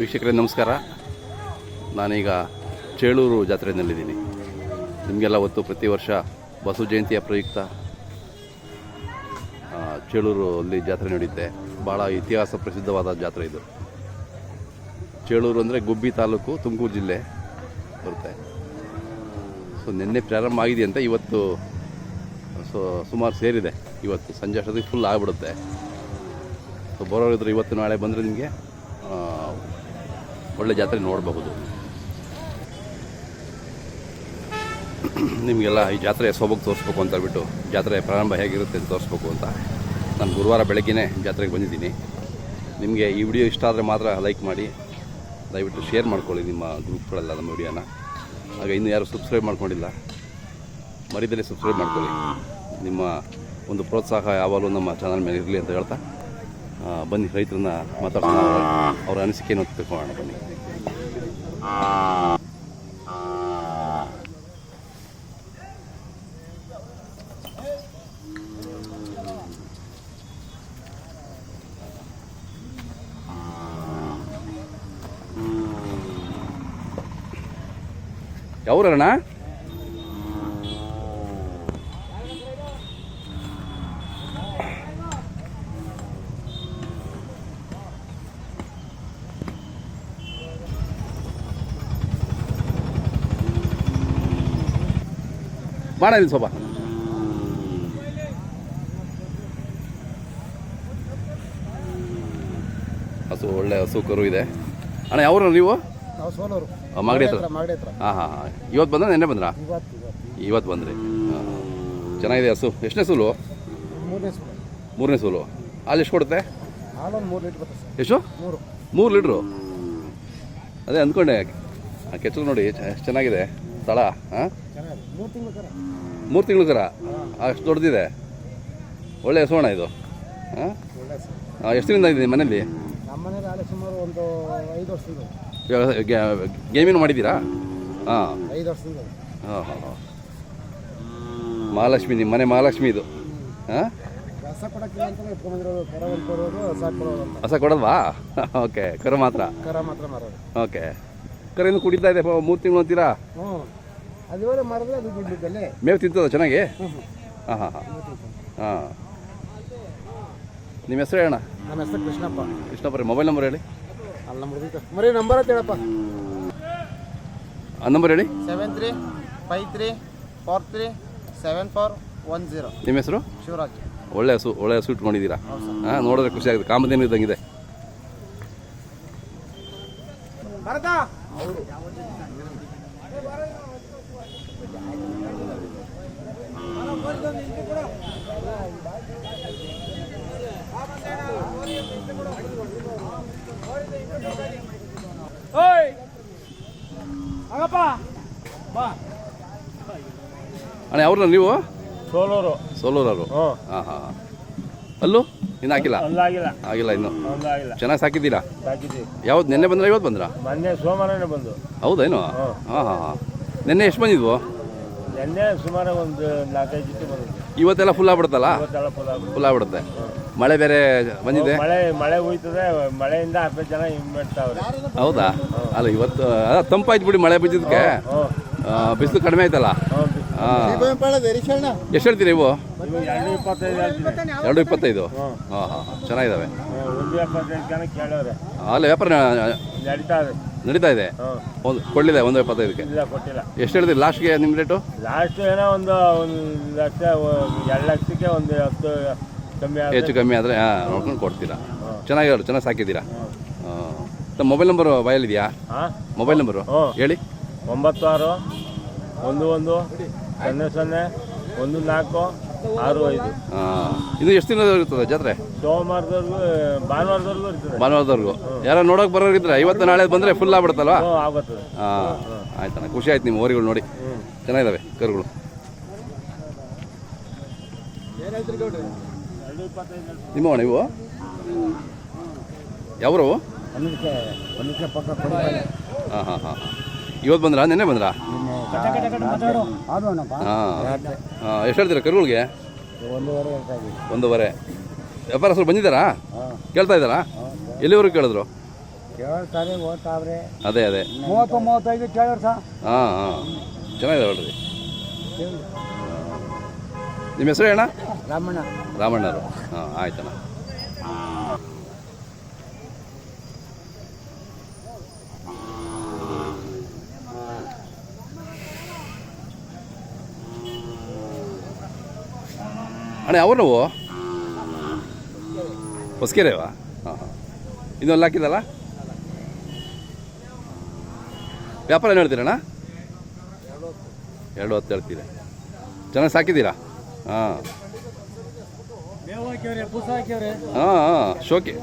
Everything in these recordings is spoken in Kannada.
ವೀಕ್ಷಕರೇ, ನಮಸ್ಕಾರ. ನಾನೀಗ ಚೇಳೂರು ಜಾತ್ರೆಯಲ್ಲಿದ್ದೀನಿ. ನಿಮಗೆಲ್ಲ ಹೊತ್ತು ಪ್ರತಿ ವರ್ಷ ಬಸವ ಜಯಂತಿಯ ಪ್ರಯುಕ್ತ ಚೇಳೂರು ಅಲ್ಲಿ ಜಾತ್ರೆ ನಡೆಯುತ್ತೆ ಭಾಳ ಇತಿಹಾಸ ಪ್ರಸಿದ್ಧವಾದ ಜಾತ್ರೆ ಇದು. ಚೇಳೂರು ಅಂದರೆ ಗುಬ್ಬಿ ತಾಲೂಕು, ತುಮಕೂರು ಜಿಲ್ಲೆ ಬರುತ್ತೆ. ಸೊ ನಿನ್ನೆ ಪ್ರಾರಂಭ ಆಗಿದೆ ಅಂತ ಇವತ್ತು, ಸೊ, ಸುಮಾರು ಸೇರಿದೆ. ಇವತ್ತು ಸಂಜೆ ಅಷ್ಟೊತ್ತಿಗೆ ಫುಲ್ ಆಗಿಬಿಡುತ್ತೆ. ಸೊ ಬರೋರಿದ್ರೆ ಇವತ್ತು ನಾಳೆ ಬಂದರೆ ನಿಮಗೆ ಒಳ್ಳೆ ಜಾತ್ರೆ ನೋಡಬಹುದು. ನಿಮಗೆಲ್ಲ ಈ ಜಾತ್ರೆ ಸೋಬಕ್ಕೆ ತೋರಿಸ್ಬೇಕು ಅಂತ ಹೇಳ್ಬಿಟ್ಟು ಜಾತ್ರೆ ಪ್ರಾರಂಭ ಹೇಗಿರುತ್ತೆ ಅಂತ ತೋರಿಸ್ಬೇಕು ಅಂತ ನಾನು ಗುರುವಾರ ಬೆಳಗ್ಗೆನೇ ಜಾತ್ರೆಗೆ ಬಂದಿದ್ದೀನಿ. ನಿಮಗೆ ಈ ವಿಡಿಯೋ ಇಷ್ಟ ಆದರೆ ಮಾತ್ರ ಲೈಕ್ ಮಾಡಿ, ದಯವಿಟ್ಟು ಶೇರ್ ಮಾಡ್ಕೊಳ್ಳಿ ನಿಮ್ಮ ಗ್ರೂಪ್ಗಳೆಲ್ಲ, ನಮ್ಮ ವಿಡಿಯೋನ. ಹಾಗೆ ಇನ್ನೂ ಯಾರು ಸಬ್ಸ್ಕ್ರೈಬ್ ಮಾಡ್ಕೊಂಡಿಲ್ಲ, ಮರಿದಲ್ಲಿ ಸಬ್ಸ್ಕ್ರೈಬ್ ಮಾಡ್ಕೊಳ್ಳಿ. ನಿಮ್ಮ ಒಂದು ಪ್ರೋತ್ಸಾಹ ಯಾವಾಗಲೂ ನಮ್ಮ ಚಾನಲ್ ಮೇಲೆ ಇರಲಿ ಅಂತ ಹೇಳ್ತಾ ಬನ್ನಿ ರೈತರನ್ನ ಮಾತಾಡ್ತಾ ಅವ್ರ- ಅನಿಸಿಕೆ ಏನೋ ತಿಳ್ಕೊಳ್ಳೋಣ ಬನ್ನಿ. ಯಾವ್ರಣ್ಣ? ಮಾಡ ಇಲ್ಲಿ ಸ್ವಲ್ಪ ಹಸು ಒಳ್ಳೆ ಹಸು ಕರು ಇದೆ. ಅಣ್ಣ ಯಾವ್ರು ನೀವು? ಮಾಗಡಿ ಹತ್ರ. ಹಾಂ ಹಾಂ ಹಾಂ ಇವತ್ತು ಬಂದ ನೆನ್ನೆ ಬಂದ್ರಾ? ಇವತ್ತು ಬಂದ್ರಿ. ಚೆನ್ನಾಗಿದೆ ಹಸು. ಎಷ್ಟನೇ ಸೂಲು? ಮೂರನೇ ಸೋಲು. ಮೂರನೇ ಸೂಲು. ಹಾಲು ಎಷ್ಟು ಕೊಡುತ್ತೆ? ಎಷ್ಟು? ಮೂರು. ಲೀಟ್ರು? ಅದೇ ಅಂದ್ಕೊಂಡೆ. ಕೆಚ್ಚಲು ನೋಡಿ ಎಷ್ಟು ಚೆನ್ನಾಗಿದೆ. ಸ್ಥಳ ಹಾಂ ಮೂರು ತಿಂಗಳು ಕರ ಅಷ್ಟು ದೊಡ್ಡದಿದೆ? ಒಳ್ಳೆ ಸೋಣ ಇದು. ಹಾಂ? ಎಷ್ಟು ದಿನದಿಂದ ಇದೆ ಮನೇಲಿ ಸುಮಾರು ಒಂದು ಐದು ಗೇಮಿನ ಮಾಡಿದ್ದೀರಾ? ಹಾಂ. ಐದು ವರ್ಷದಿಂದ. ಹಾಂ ಹಾಂ ಹಾಂ. ಮಹಾಲಕ್ಷ್ಮಿ ನಿಮ್ಮ ಮನೆ ಮಹಾಲಕ್ಷ್ಮಿ ಇದು. ಹಾಂ? ಹೊಸ ಕೊಡಲ್ವಾ? ಓಕೆ ಕರು ಮಾತ್ರ. ಕರ ಮಾತ್ರ ಮಾರೋದು ಓಕೆ ಕರೆಯನ್ನು ಕುಡಿತಾ ಇದೆ ಮೂರು ತಿಂಗಳು ಅಂತೀರಾ? ಹ್ಞೂ ಅದು ಇವಾಗ ಮಾಡಿದ್ರೆ ಅದು ದುಡ್ಡಿದ್ದಲ್ಲೇ ಮೇವು ತಿಂತದ ಚೆನ್ನಾಗಿ? ಹಾಂ ಹಾಂ ಹಾಂ. ಹಾಂ. ನಿಮ್ಮ ಹೆಸರು ಹೇಳಣ್ಣ? ನನ್ನ ಹೆಸರು ಕೃಷ್ಣಪ್ಪ. ಕೃಷ್ಣಪ್ಪ ರೀ. ಮೊಬೈಲ್ ನಂಬರ್ ಹೇಳಿ. ಅಲ್ಲಿ ನಂಬರ್ ಮರಿ ನಂಬರ್ ಅಂತ ಹೇಳಪ್ಪ. ಆ ನಂಬರ್ ಹೇಳಿ. Seven three five three four three seven four one zero. ನಿಮ್ಮ ಹೆಸರು? ಶಿವರಾಜ್. ಒಳ್ಳೆ ಹಸು ಒಳ್ಳೆ ಹಸು ಇಟ್ಕೊಂಡಿದ್ದೀರಾ? ಹಾಂ ನೋಡಿದ್ರೆ ಖುಷಿ ಆಗುತ್ತೆ. ಕಾಮಧೇನು ಇದ್ದಂಗಿದೆ. ಭರತಾ! ಅಣ್ಣ ಯಾವ್ರನ್ನ ನೀವು? ಸೋಲೋರು. ಸೋಲೂರವರು. ಹಾ ಹಾಂ ಹಾಂ. ಹಾಂ ಅಲ್ಲೂ? ಇನ್ನು ಹಾಕಿಲ್ಲ? ಆಗಿಲ್ಲ ಇನ್ನು? ಚೆನ್ನಾಗಿ ಸಾಕಿದ್ದೀರಾ? ಯಾವ್ದು ನಿನ್ನೆ ಬಂದ್ರ ಇವತ್ತು ಬಂದ್ರ? ಮೊನ್ನೆ ಸೋಮವಾರನೇ ಬಂದು. ಹೌದೇನು ಹಾಂ ಹಾಂ ಹಾಂ. ನಿನ್ನೆ ಎಷ್ಟು ಬಂದಿದ್ವು? ನಿನ್ನೆ ಸುಮಾರು ಒಂದು ನಾಲ್ಕೈದು ಜೊತೆ ಇವತ್ತೆಲ್ಲ ಫುಲ್ ಆಗ್ಬಿಡುತ್ತಲ್ಲ? ಇವತ್ತೆಲ್ಲ ಫುಲ್. ಫುಲ್ ಆಗ್ಬಿಡುತ್ತೆ. ಮಳೆ ಬೇರೆ ಬಂದಿದೆ? ಮಳೆ ಮಳೆ ಹೋಯ್ತದೆ ಮಳೆಯಿಂದ ಹತ್ತು ಜನ ಹೌದಾ? ಅಲ್ಲ ಇವತ್ತು ತಂಪಾಯ್ತು ಬಿಡಿ ಮಳೆ ಬಿದ್ದಿದ್ದಕ್ಕೆ. ಬಿಸಿಲು ಕಡಿಮೆ ಆಯ್ತಲ್ಲ? ಎಷ್ಟು ಹೇಳ್ತೀರಿ ನೀವು? ಇವಾಗ ಎರಡು ಇಪ್ಪತ್ತೈದು ಹೇಳ್ತೀನಿ ಎರಡು ಇಪ್ಪತ್ತೈದು? ಹಾಂ. ಹಾಂ ಹಾಂ ಚೆನ್ನಾಗಿದ್ದಾವೆ ಹ್ಞೂ, ಒಂದು ಎಪ್ಪತ್ತೈದು ಜನ ಕೇಳೋರೆ. ಅಲ್ಲ ವ್ಯಾಪಾರ ನಡೀತಾ ಇದೆ. ನಡೀತಾ ಇದೆ? ಒಂದು ಕೊಳ್ಳಿದೆ ಒಂದು ಎಪ್ಪತ್ತೈದಕ್ಕೆ ಇಲ್ಲ ಕೊಟ್ಟಿಲ್ಲ. ಎಷ್ಟು ಹೇಳಿದ್ರಿ ಲಾಸ್ಟ್ಗೆ ನಿಮ್ಮ ರೇಟು ಲಾಸ್ಟ್ ಏನೋ ಒಂದು ಒಂದು ಲಕ್ಷ ಎರಡು ಲಕ್ಷಕ್ಕೆ ಒಂದು ಹತ್ತು ಕಮ್ಮಿ ಹೆಚ್ಚು ಕಮ್ಮಿ ಆದರೆ ಹಾಂ ನೋಡ್ಕೊಂಡು ಕೊಡ್ತೀರಾ? ಚೆನ್ನಾಗಿರೋದು ಚೆನ್ನಾಗಿ ಸಾಕಿದ್ದೀರಾ? ಹಾಂ. ತಮ್ಮ ಮೊಬೈಲ್ ನಂಬರು ಬಾಯಲ್ಲಿದೆಯಾ? ಹಾಂ? ಮೊಬೈಲ್ ನಂಬರು ಹ್ಞೂ ಹೇಳಿ. ಒಂಬತ್ತು ಆರು ಒಂದು ಒಂದು ಸೊನ್ನೆ ಸೊನ್ನೆ ಒಂದು ನಾಲ್ಕು ಆರು ಐದು. ಹಾಂ ಇದು ಎಷ್ಟು ದಿನ ಇರ್ತದೆ ಜಾತ್ರೆ? ಸೋಮವಾರದವರೆಗೂ ಭಾನುವಾರದವರೆಗೂ ಇರ್ತದೆ. ಭಾನುವಾರದವರೆಗೂ. ಯಾರೋ ನೋಡೋಕೆ ಬರೋರಿದ್ರೆ ಇವತ್ತು ನಾಳೆ ಬಂದರೆ ಫುಲ್ ಆಗ್ಬಿಡುತ್ತಲ್ವಾ? ಆಗುತ್ತದೆ ಹಾಂ ಆಯ್ತಣ್ಣ ಖುಷಿ ಆಯ್ತು ನಿಮ್ಮ ಓರಿಗಳು ನೋಡಿ. ಚೆನ್ನಾಗಿದಾವೆ ಚೆನ್ನಾಗಿದ್ದಾವೆ ಕರುಗಳು. ನಿಮ್ಮ ನೀವು? ಯಾವರು? ಹಾ ಹಾ ಹಾಂ ಹಾಂ ಹಾಂ. ಇವತ್ತು ಬಂದ್ರಾ? ನಿನ್ನೆ ಬಂದ್ರಾ? ಹಾಂ. ಹಾಂ ಎಷ್ಟು ಹೇಳ್ತೀರಾ ಕರುಗಳಿಗೆ? ಒಂದೂವರೆ. ವ್ಯಾಪಾರಸ್ಥರು ಬಂದಿದ್ದಾರಾ? ಕೇಳ್ತಾ ಇದ್ದಾರಾ? ಎಲ್ಲಿವರೆಗೂ ಕೇಳಿದ್ರು? ಅದೇ ಅದೇ. ಮೂವತ್ತು ಮೂವತ್ತೈದು ಕೇಳೋರು ಸರ್ ಹಾಂ ಹಾಂ. ಚೆನ್ನಾಗಿದೆ ನೋಡ್ರಿ. ನಿಮ್ಮ ಹೆಸರು ಅಣ್ಣ ರಾಮಣ್ಣ. ರಾಮಣ್ಣರು ಹಾಂ ಆಯ್ತಣ್ಣ. ಅಣ್ಣ ಯಾವ ನಾವು? ಹೊಸಕೆರೆವಾ? ಹಾಂ ಹಾಂ. ಇನ್ನೊಂದು ಹಾಕಿದಲ್ಲ ವ್ಯಾಪಾರ ಏನು ಹೇಳ್ತೀರಣ್ಣ? ಎರಡು ಹೊತ್ತು ಹೇಳ್ತೀರಾ. ಚೆನ್ನಾಗಿ ಸಾಕಿದ್ದೀರಾ? ಹಾಂ. ಹಾಂ ಹಾಂ ಶೋಕಿ.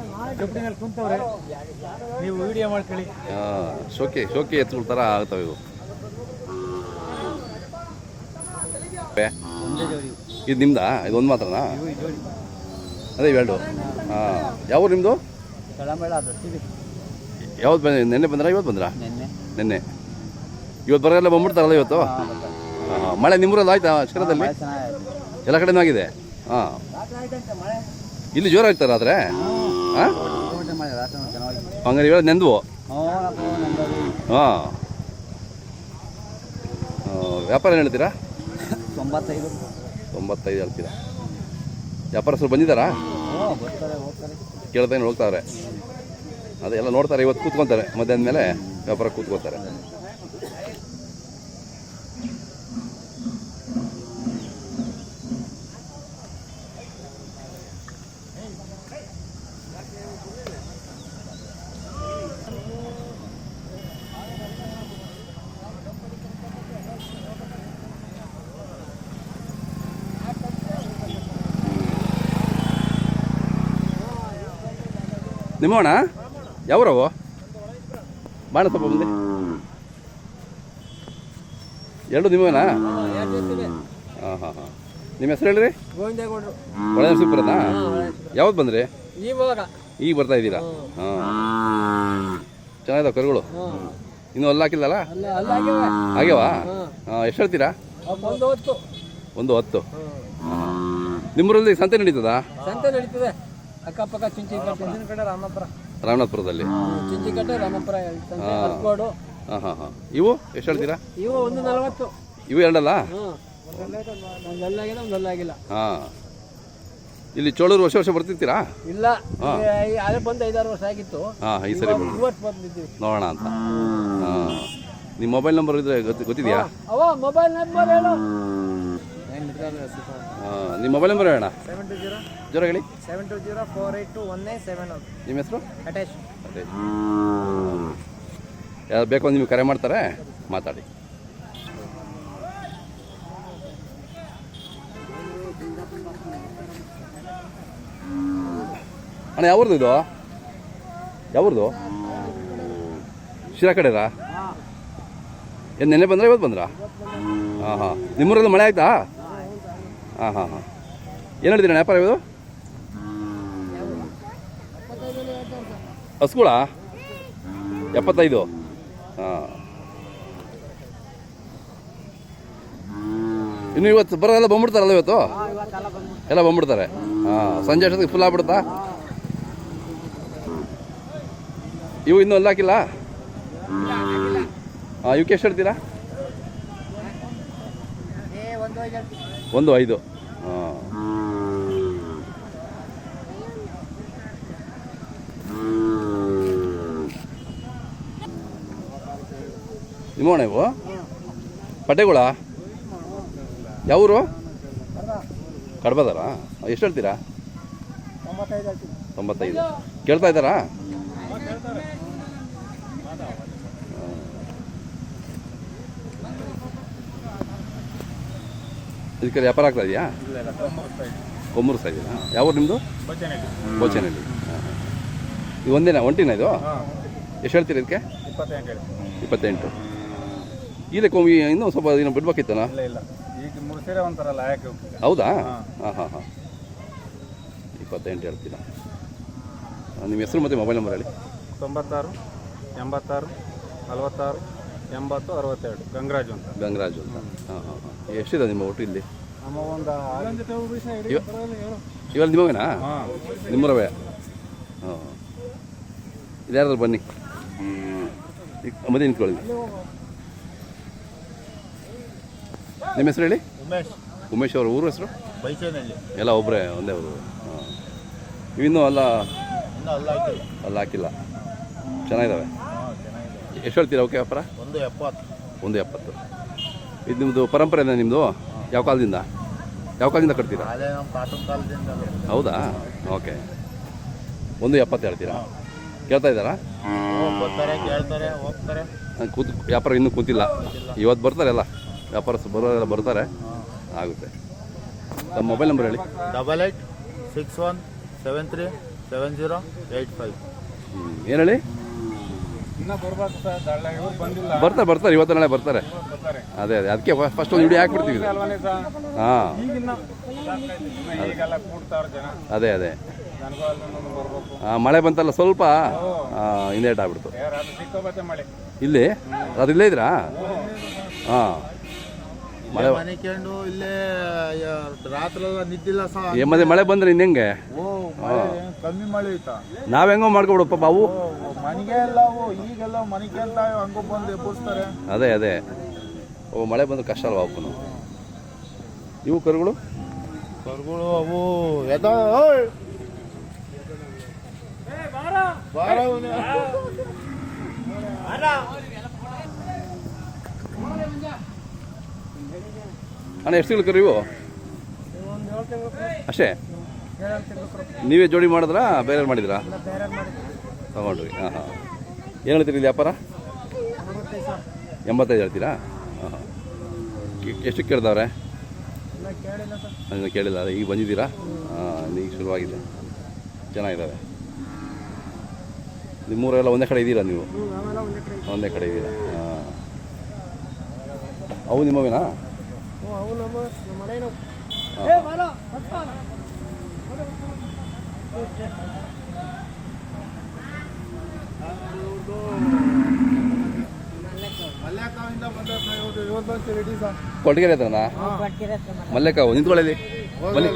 ನೀವು ವಿಡಿಯೋ ಮಾಡ್ಕೊಳ್ಳಿ. ಹಾಂ ಶೋಕೆ ಶೋಕೆ ಎತ್ತುಗಳ ಥರ ಆಗ್ತವೆ ಇವು. ಇದು ನಿಮ್ದಾ? ಇದೊಂದು ಮಾತ್ರ ಮಾತ್ರನಾ? ಅದೇ ಇವೆರಡು. ಹಾಂ. ಯಾವ ನಿಮ್ಮದು ಯಾವ್ದು ಬಂದ ನೆನ್ನೆ ಬಂದ್ರಾ ಇವತ್ತು ಬಂದ್ರಾ? ನೆನ್ನೆ. ಇವತ್ತು ಬರೋಲ್ಲ ಬಂದ್ಬಿಡ್ತಾರಲ್ಲ ಇವತ್ತು? ಮಳೆ ನಿಮ್ಮೂರಲ್ಲಿ ಆಯ್ತಾ ಚೆನ್ನಾಗಾಯ್ತು. ಎಲ್ಲ ಕಡೆನೂ ಆಗಿದೆ? ಹಾಂ. ಇಲ್ಲಿ ಜೋರಾಗ್ತಾರೆ ಆದರೆ ಹಾಂ. ಹಂಗಾರೆ ಇವೆಲ್ಲ ನೆಂದ್ವು? ಹಾಂ. ವ್ಯಾಪಾರ ಏನು ಹೇಳ್ತೀರಾ? ತೊಂಬತ್ತೈದು. ತೊಂಬತ್ತೈದು ಹೇಳ್ತೀರಾ? ವ್ಯಾಪಾರಸ್ಥರು ಬಂದಿದ್ದಾರಾ? ಕೇಳ್ತಾನೆ ಹೋಗ್ತಾರೆ. ಅದೆಲ್ಲ ನೋಡ್ತಾರೆ ಇವತ್ತು ಕೂತ್ಕೊತಾರೆ. ಮಧ್ಯಾಹ್ನ ಮೇಲೆ ವ್ಯಾಪಾರ ಕೂತ್ಕೋತಾರೆ ನಿಮ್ಮೋಣ ಯಾವ್ರವು ಬಾಣ ಸ್ವಲ್ಪ ಮುಂದೆ ಎರಡು ನಿಮ್ಮ ಹಾಂ ಹಾಂ ಹಾಂ. ನಿಮ್ಮ ಹೆಸರು ಹೇಳ್ರಿ? ಒಳ್ಳೆ ನರಸೀಪುರನಾ ಯಾವ್ದು ಬಂದ್ರಿ? ಈಗ ಬರ್ತಾ ಇದ್ದೀರಾ? ಹಾಂ. ಚೆನ್ನಾಗಿದಾವೆ ಕರುಗಳು? ಇನ್ನೂ ಅಲ್ಲಿ ಹಾಕಿಲ್ಲಲ್ಲ? ಆಗ್ಯಾವಾ. ಹಾಂ ಎಷ್ಟು ಹೇಳ್ತೀರಾ? ಒಂದು ಹೊತ್ತು ಒಂದು ಹತ್ತು. ನಿಮ್ಮೂರಲ್ಲಿ ಸಂತೆ ನಡೀತದ? ಸಂತೆ ನಡೀತದೆ. ಅಕ್ಕಪಕ್ಕ ಚುಂಚಿಕಟ್ಟೆ. ಕಡೆ ರಾಮಪುರ. ರಾಮನಾಥಪುರದಲ್ಲಿ ಚುಂಚಿಕಟ್ಟೆ ರಾಮಪುರ ಸಂತೆ ಹಾ. ಹಾಂ ಹಾಂ ಇವು ಎಷ್ಟು ಹೇಳ್ತೀರಾ? ಇವು ಒಂದು ನಲವತ್ತು. ಇವು ಎರಡಲ್ಲ? ಒಂದಲ್ಲಾಗಿಲ್ಲ ಹಾಂ. ಇಲ್ಲಿ ಚೋಳೂರು ವರ್ಷ ವರ್ಷ ಬರ್ತಿರ್ತೀರಾ? ಇಲ್ಲ ಈ- ಅದೇ ಬಂದು ಐದಾರು ವರ್ಷ ಆಗಿತ್ತು. ಹಾಂ ಈ ಸರಿ ಬಂದಿದ್ದೀವಿ. ನೋಡೋಣ ಅಂತ. ಹಾಂ. ನಿಮ್ಮ ಮೊಬೈಲ್ ನಂಬರ್ ಇದ್ರೆ ಗೊತ್ತಿದ್ಯಾ? ಅವ ಮೊಬೈಲ್ ನಂಬರ್ ಹೇಳು. ಹಾಂ ನಿಮ್ಮ ಮೊಬೈಲ್ ನಂಬರ್ ಹೇಳೋಣ ಸೆವೆನ್ ಟು ಜೀರೋ ಜೋರ ಹೇಳಿ. Seven two zero four eight two one nine seven ನಿಮ್ಮ ಹೆಸರು? ಅಟ್ಯಾಚ್ ಅದೇ ಯಾರು ಬೇಕು ನಿಮಗೆ ಕರೆ ಮಾಡ್ತಾರೆ ಮಾತಾಡಿ. ಅಣ್ಣ ಯಾವ್ದು ಇದು? ಯಾವ್ದು ಶಿರಾ ಕಡೆರಾ ಏನು ನೆನ್ನೆ ಬಂದ್ರಾ ಇವತ್ತು ಬಂದ್ರಾ? ಹಾಂ ಹಾಂ. ನಿಮ್ಮೂರಲ್ಲಿ ಮಳೆ ಆಯ್ತಾ? ಹಾಂ ಹಾಂ ಹಾಂ. ಏನು ಹೇಳ್ತೀರಿ ಅಣ್ಣ, ವ್ಯಾಪಾರ ಇದು ಹಸ್ಗುಳ? ಎಪ್ಪತ್ತೈದು? ಹಾಂ. ಇನ್ನು ಇವತ್ತು ಬರೋಲ್ಲ ಬಂದ್ಬಿಡ್ತಾರಲ್ಲ ಇವತ್ತು? ಎಲ್ಲ ಬಂದ್ಬಿಡ್ತಾರೆ. ಹಾಂ, ಸಂಜೆ ಅಷ್ಟೊತ್ತಿಗೆ ಫುಲ್ ಆಗ್ಬಿಡುತ್ತಾ? ಇವು ಇನ್ನೂ ಎಲ್ಲ ಹಾಕಿಲ್ಲ? ಹಾಂ ಇವಕ್ಕೆ ಎಷ್ಟು ಹೇಳ್ತೀರಾ? ಒಂದು ಐದು. ನಿಮ್ಮೋಣ ಇವು ಪಟೇಗುಳ? ಯಾವೂರು ಕಡ್ಬದಾರ? ಎಷ್ಟು ಹೇಳ್ತೀರಾ? ತೊಂಬತ್ತೈದು. ಕೇಳ್ತಾ ಇದ್ದಾರಾ? ಇದಕ್ಕೆ ವ್ಯಾಪಾರ ಆಗ್ತಾ ಇದೆಯಾ? ಕೊಮ್ಮೂರು ಸೈಡ್ ಯಾವ ನಿಮ್ಮದು ಬೋಚನಹಳ್ಳಿ ಇದು ಒಂದೇನಾ ಒಂಟಿನ ಇದು? ಎಷ್ಟು ಹೇಳ್ತೀರಿ ಇದಕ್ಕೆ? ಇಪ್ಪತ್ತೆಂಟು ಇಲ್ಲೇ ಕೊಮ್ಮಿ ಇನ್ನೂ ಸ್ವಲ್ಪ ದಿನ ಯಾಕೆ ಹೌದಾ? ಹಾಂ. ಹಾಂ ಹಾಂ ಇಪ್ಪತ್ತೆಂಟು ಹೇಳ್ತೀರಾ? ನಿಮ್ಮ ಹೆಸರು ಮತ್ತು ಮೊಬೈಲ್ ನಂಬರ್ ಹೇಳಿ. ತೊಂಬತ್ತಾರು ಎಂಬತ್ತಾರು ನಲವತ್ತಾರು ಎಂಬತ್ತು ಅರವತ್ತೆರಡು. ಗಂಗರಾಜು ಅಂತ. ಗಂಗರಾಜು ಅಂತ. ಹಾಂ ಹಾಂ ಹಾಂ. ಎಷ್ಟಿದೆ ನಿಮ್ಮ ಊಟ ಇಲ್ಲಿ? ನಮ್ಮ ಒಂದು ಇವ ಇವೆಲ್ಲ ನಿಮ್ಮವೇನಾ ಹಾಂ. ನಿಮ್ಮರವೇ? ಹಾಂ ಇದ್ಯಾರ್ದಾರು ಬನ್ನಿ. ಮದುವೆ ನಿಂತ್ಕೊಳ್ಳಿ. ನಿಮ್ಮ ಹೆಸರು ಹೇಳಿ? ಉಮೇಶ್. ಉಮೇಶ್ ಅವ್ರ ಊರು ಹೆಸರು? ಎಲ್ಲ ಒಬ್ಬರೇ ಒಂದೇ ಅವರು ಹಾಂ. ಇನ್ನೂ ಅಲ್ಲ ಇನ್ನೂ ಅಲ್ಲ ಹಾಕಿಲ್ಲ. ಅಲ್ಲ ಹಾಕಿಲ್ಲ. ಚೆನ್ನಾಗಿದ್ದಾವೆ ಎಷ್ಟು ಹೇಳ್ತೀರಾ? ಓಕೆ ವ್ಯಾಪಾರ ಒಂದು ಎಪ್ಪತ್ತು. ಒಂದು ಎಪ್ಪತ್ತು. ಇದು ನಿಮ್ಮದು ಪರಂಪರೆ ಇದೆ ನಿಮ್ಮದು ಯಾವ ಕಾಲದಿಂದ? ಯಾವ ಕಾಲದಿಂದ ಕಟ್ತೀರಾ? ಅದೇ ನಮ್ಮ ತಾತನ ಕಾಲದಿಂದ ಹೌದಾ? ಓಕೆ. ಒಂದು ಎಪ್ಪತ್ತು ಹೇಳ್ತೀರಾ? ಕೇಳ್ತಾ ಇದ್ದಾರಾ? ಬರ್ತಾರೆ ಕೇಳ್ತಾರೆ ಹೋಗ್ತಾರೆ. ಕೂತ್ ವ್ಯಾಪಾರ ಇನ್ನೂ ಕೂತಿಲ್ಲ. ಇವತ್ತು ಬರ್ತಾರೆ ಎಲ್ಲ. ವ್ಯಾಪಾರಸ್ಥರು ಬರೋರೆಲ್ಲ ಬರ್ತಾರೆ. ಆಗುತ್ತೆ. ನಮ್ಮ ಮೊಬೈಲ್ ನಂಬರ್ ಹೇಳಿ. Double eight six one seven three seven zero eight five. ಏನು ಹೇಳಿ? ಬರ್ತಾರೆ ಬರ್ತಾರೆ ಇವತ್ತು ನಾಳೆ ಬರ್ತಾರೆ. ಅದೇ ಅದೇ. ಅದಕ್ಕೆ ಫಸ್ಟ್ ಒಂದು ವಿಡಿಯೋ ಹಾಕ್ಬಿಡ್ತೀವಿ ಹಾಂ. ಅದೇ. ಅದೇ ಮಳೆ ಬಂತಲ್ಲ ಸ್ವಲ್ಪ? ಹಿಂದೇಟ್ ಆಗ್ಬಿಡ್ತು. ಇಲ್ಲಿ? ಅದು ಇಲ್ಲೇ ಇದ್ರಾ ಹಾಂ. ಮಳೆ ಮನಿಕೊಂಡು ಇಲ್ಲೇ ರಾತ್ರಿ ನಿದ್ದಿಲ್ಲ ಸಹ ಏ, ಮತ್ತೆ ಮಳೆ ಬಂದ್ರೆ ಇನ್ನೆಂಗೆ ಓ ಮಳೆ ಕಮ್ಮಿ ಮಳೆ ಇತ್ತ ನಾವ್ ಹೆಂಗೋ ಮಾಡ್ಕೊಬಿಡಪ್ಪ ಬಾವು. ಮನೆಗೆ ಎಲ್ಲ ಅವು ಈಗೆಲ್ಲ ಮನೆಗೆ ಹಂಗೋ ಬಂದು ಎಬ್ಬರಿಸ್ತಾರೆ ಅದೇ ಅದೇ. ಓ ಮಳೆ ಬಂದ್ರೆ ಕಷ್ಟ ಅಲ್ವಾ ಅವಕ್ಕೂ ಇವು ಕರುಗಳು? ಕರುಗಳು ಅವು ಎದ ಬಾರ! ಅಣ್ಣ ಎಷ್ಟು ತಿಂಗಳು ನೀವು ಇವು? ಅಷ್ಟೇ? ನೀವೇ ಜೋಡಿ ಮಾಡಿದ್ರಾ ಬೇರೆ ಮಾಡಿದ್ರಾ? ತಗೊಂಡ್ರಿ ಹಾಂ ಹಾಂ. ಏನು ಹೇಳ್ತೀರಿ ಇದು ವ್ಯಾಪಾರ? ಎಂಬತ್ತೈದು ಹೇಳ್ತೀರಾ? ಹಾಂ ಹಾಂ. ಎಷ್ಟು ಕೇಳ್ದವ್ರೆ ಅದನ್ನು ಕೇಳಿಲ್ಲ ಈಗ ಬಂದಿದ್ದೀರಾ? ಹಾಂ ಈಗ ಶುರುವಾಗಿದೆ. ಚೆನ್ನಾಗಿದ್ದಾವೆ. ನಿಮ್ಮೂರೆಲ್ಲ ಒಂದೇ ಕಡೆ ಇದ್ದೀರಾ ನೀವು? ಒಂದೇ ಕಡೆ ಇದ್ದೀರಾ? ಹಾಂ. ಅವು ನಿಮ್ಮವೇನಾ ರೆಡಿ ಸರ್ ಕೊಟ್ಟಿಗೆರೆ ಹತ್ರನಾ? ಮಲ್ಲೇಕಾವು ನಿಂತ್ಕೊಳ್ಳಿ ಮಲ್ಲಿ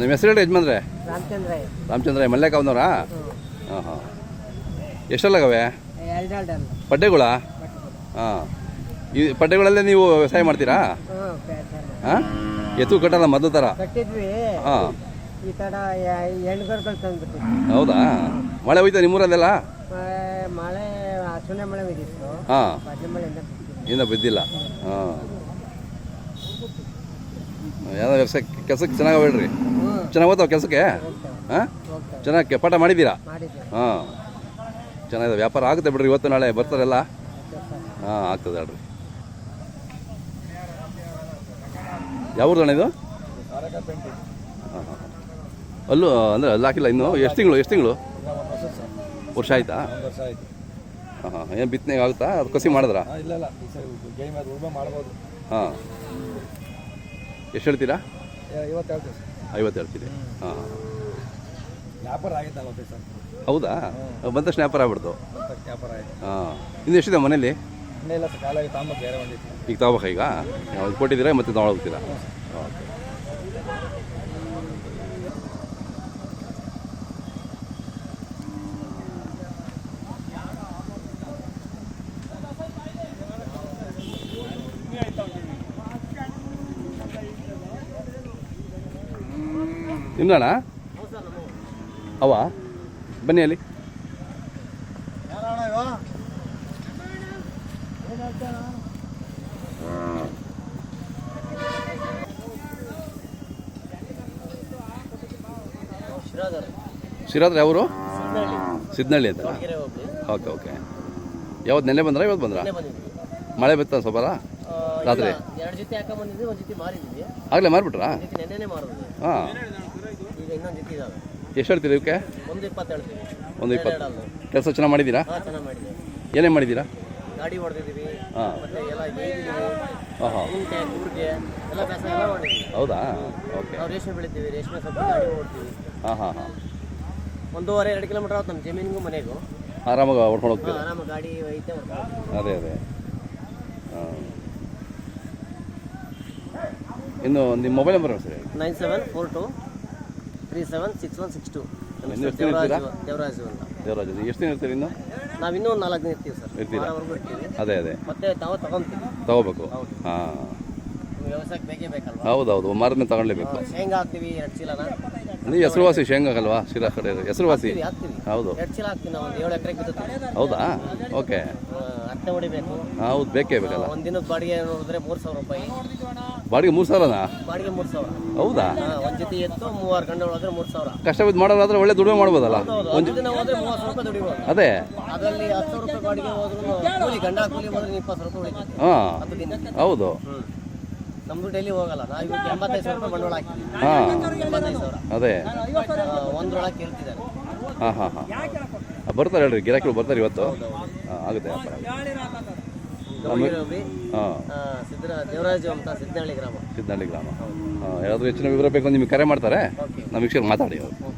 ನಿಮ್ಮ ಹೆಸರು ಹೇಳಿ ಯಜಮಾನ್ರೆ? ರಾಮಚಂದ್ರ ರಾಮಚಂದ್ರ ಹಾ ಹಾಂ ಹಾಂ. ಎಷ್ಟೆಲ್ಲಾಗವೆ ಪಡ್ಡೆಗಳ ಹಾಂ. ಈ ಪಡ್ಡೆಗಳಲ್ಲೇ ನೀವು ವ್ಯವಸಾಯ ಮಾಡ್ತೀರಾ. ಹಾಂ ಎತ್ತು ಕಟ್ಟಲ್ಲ ಮೊದಲು ಥರ ಕಟ್ಟಿದ್ವಿ. ಹಾಂ. ಈ ಥರ ಹೆಣ್ಗರ್ಗಳು ತಂದ್ಬಿಟ್ಟಿದ್ವಿ ಹೌದಾ? ಮಳೆ ಹೋಯ್ತಾ ನಿಮ್ಮೂರಲ್ಲೆಲ್ಲ? ಇನ್ನ ಮಳೆ ಸುನೆ ಮಳೆ ಬಿದ್ದಿತ್ತು ಹಾಂ. ಇನ್ನೂ ಬಿದ್ದಿಲ್ಲ. ಹಾಂ. ಯಾವುದೋ ವ್ಯವಸಾಯ ಕೆಲಸಕ್ಕೆ ಚೆನ್ನಾಗಿ ಹೇಳ್ರಿ ಚೆನ್ನಾಗಿ ಓದ್ತಾವ ಕೆಲಸಕ್ಕೆ? ಹಾಂ? ಚೆನ್ನಾಗಿ ಪಾಠ ಮಾಡಿದ್ದೀರಾ? ಹಾಂ. ಚೆನ್ನಾಗಿದೆ ವ್ಯಾಪಾರ ಆಗುತ್ತೆ ಬಿಡ್ರಿ ಇವತ್ತು ನಾಳೆ ಬರ್ತಾರಲ್ಲ? ಹಾಂ ಆಗ್ತದೆ ಹೇಳ್ರಿ ಯಾವ ಊರ್ದಣ್ಣ ಇದು? ಹಾಂ ಹಾಂ ಅಲ್ಲೂ ಅಂದರೆ ಅಲ್ಲಿ ಹಾಕಿಲ್ಲ ಇನ್ನು? ಎಷ್ಟು ತಿಂಗಳು ಎಷ್ಟು ತಿಂಗಳು? ವರ್ಷ ಆಯ್ತಾ? ಹಾಂ ಹಾಂ ಏನು ಬಿತ್ತನೆಗೆ ಆಗುತ್ತಾ? ಅದು ಕಸಿ ಮಾಡಿದ್ರಾ? ಹಾಂ. ಎಷ್ಟು ಹೇಳ್ತೀರಾ? ಐವತ್ತು ಹೇಳ್ತೀರಿ. ಹಾಂ. ಹೌದಾ? ಬಂದ ತಕ್ಷಣ ವ್ಯಾಪಾರ ಆಗ್ಬಿಡ್ತು. ಹಾಂ. ಇನ್ನು ಎಷ್ಟಿದೆ ಮನೇಲಿ ಈಗ ತಗೋಬೇಕ ಈಗ? ಯಾವ್ದು ಕೊಟ್ಟಿದ್ದೀರಾ ಮತ್ತೆ ತಗೊಳ್ತೀರಾ? ಓಕೆ. ನಿಮ್ದಣ್ಣ? ಅವ ಬನ್ನಿ ಅಲ್ಲಿ. ಶಿರಾದ್ರೆ ಯಾವರು? ಸಿದ್ನಳ್ಳಿ ಅಂತ. Okay okay. ಯಾವತ್ತು ನೆನ್ನೆ ಬಂದ್ರಾ ಇವತ್ತು ಬಂದ್ರಾ? ಮಳೆ ಬಿತ್ತ ಸ್ವಲ್ಪ ರಾತ್ರಿ? ಆಗಲೇ ಮಾರ್ಬಿಟ್ರಾ? ಹಾಂ. ಎಷ್ಟು ಹೇಳ್ತೀರಿ ಇವಕ್ಕೆ ಒಂದು ಇಪ್ಪತ್ತು ಕೆಲಸ ಚೆನ್ನಾಗಿ ಮಾಡಿದ್ದೀರಾ? ಏನೇನು ಮಾಡಿದ್ದೀರಾ? ಹಾಂ. ಹಾಂ ಹಾಂ ಹೌದಾ? ಓಕೆ ನಾವು ರೇಷ್ಮೆ ಬೆಳಿತೀವಿ ರೇಷ್ಮೆ ಸ್ವಲ್ಪ ಗಾಡಿ ಓಡ್ತೀವಿ ಹಾಂ ಹಾಂ ಹಾಂ. ಒಂದೂವರೆ ಎರಡು ಕಿಲೋಮೀಟರ್ ಆಗುತ್ತೆ ನಮ್ಮ ಜಮೀನಿಗೂ ಮನೆಗೂ. ಆರಾಮಾಗಿ ಹೊಡ್ಕೊಂಡು ಹಾಂ ಹೋಗ್ತೀರಾ ಆರಾಮ ಗಾಡಿ ಐತೆ ಅದೇ ಅದೇ. ಹಾಂ. ಇನ್ನು ನಿಮ್ಮ mobile number sir nine seven four two three seven six one six two? Devaraju ಅಂತ. ದೇವರಾಜ ಎಷ್ಟು ದಿನ ಇರ್ತೀರಿ ಇನ್ನು? ನಾವು ಇನ್ನೂ ಒಂದು ನಾಲ್ಕು ದಿನ ಇರ್ತೀವಿ ಸರ್. ಇರ್ತೀವಿ. ಅದೇ ಅದೇ. ಮತ್ತೆ ತಾವು ತಗೊಂತೀವಿ. ತಗೋಬೇಕು. ಹೌದು. ಹಾಂ. ವ್ಯವಸಾಯಕ್ಕೆ ಬೇಕೇ ಬೇಕಲ್ವಾ? ಹೌದೌದು ಮಾರನೇ ತಗೊಳ್ಲೇಬೇಕು. ಹಾ, ಶೇಂಗಾ ಹಾಕ್ತೀವಿ ಎರಡು ಚೀಲನ? ನೀವು ಹೆಸರುವಾಸಿ ಶೇಂಗಾ ಅಲ್ವಾ ಶಿರಾ ಕಡೆ ಹೆಸರುವಾಸಿ. ಹಾಕ್ತೀವಿ ಹಾಕ್ತೀವಿ. ಹೌದು. ಎರಡು ಚೀಲ ಹಾಕ್ತೀವಿ ನಾವು ಒಂದು ಏಳು ಎಕರೆ ಬಿದ್ದುತ್ತೆ. ಹೌದಾ? ಓಕೆ. ಅತ್ತೆ ಹೊಡಿಬೇಕು. ಹೌದು ಬೇಕೇ ಬೇಕಲ್ಲ. ಒಂದು ದಿನದ ಬಾಡಿಗೆ ನೋಡಿದ್ರೆ ಮೂರು ಸಾವಿರ ರೂಪಾಯಿ. ಬಾಡಿಗೆ ಮೂರು ಸಾವಿರನಾ? ಬಾಡಿಗೆ ಮೂರು ಸಾವಿರ. ಹೌದಾ? ಒಂದ್ ಜೊತೆ ಎತ್ತು ಮೂವಾರು ಗಂಟೆ ಹೋದ್ರೆ ಮೂರು ಸಾವಿರ. ಕಷ್ಟ ಬಿದ್ದು ಮಾಡೋದಾದ್ರೆ ಒಳ್ಳೆ ದುಡಿಮೆ ಮಾಡ್ಬೋದಲ್ಲ? ಹೌದು ಒಂದು ದಿನ ಹೋದ್ರೆ ಮೂವತ್ತು ರೂಪಾಯಿ ದುಡಿಬೋದು. ಅದೇ. ಅದರಲ್ಲಿ ಹತ್ತು ಸಾವಿರ ರೂಪಾಯಿ ಬಾಡಿಗೆ ಹೋದ್ರು ಕೂಲಿ ಗಂಡ ಕೂಲಿ ಹೋದ್ರೆ ಇಪ್ಪತ್ತು ಸಾವಿರ ರೂಪಾಯಿ ಉಳಿತೈತೆ ಹಾಂ. ಹತ್ತು ದಿನ ಹೌದು. ನಮ್ದು ಡೈಲಿ ಹೋಗಲ್ಲ. ನಾವು ಇವತ್ತು ಎಂಬತ್ತೈದು ಸಾವಿರ ರೂಪಾಯಿ ಬಂಡವಾಳ ಹಾಕಿ ಹಾಂ. ಎಂಬತ್ತೈದು ಸಾವಿರ ಅದೇ. ಒಂದ್ರೊಳಗೆ ಕೇಳ್ತಿದ್ದಾರೆ ಹಾಂ ಹಾಂ ಹಾಂ. ಬರ್ತಾರೆ ಹೇಳ್ರಿ. ಗಿರಾಕಿಗಳು ಬರ್ತಾರೆ ಇವತ್ತು. ಹಾಂ ಆಗುತ್ತೆ ವ್ಯಾಪಾರ. ಹಾಂ. ದೇವರಾಜು ಅಂತ ಸಿದ್ದನಹಳ್ಳಿ ಗ್ರಾಮ. ಸಿದ್ದಹಳ್ಳಿ ಗ್ರಾಮ. ಹಾಂ ಯಾರಾದರೂ ಹೆಚ್ಚಿನ ವಿವರ ಬೇಕು ನಿಮ್ಗೆ ಕರೆ ಮಾಡ್ತಾರೆ. ನಾವು ನಮ್ಮ ವೀಕ್ಷಕರು ಮಾತಾಡಿ ಅವರು.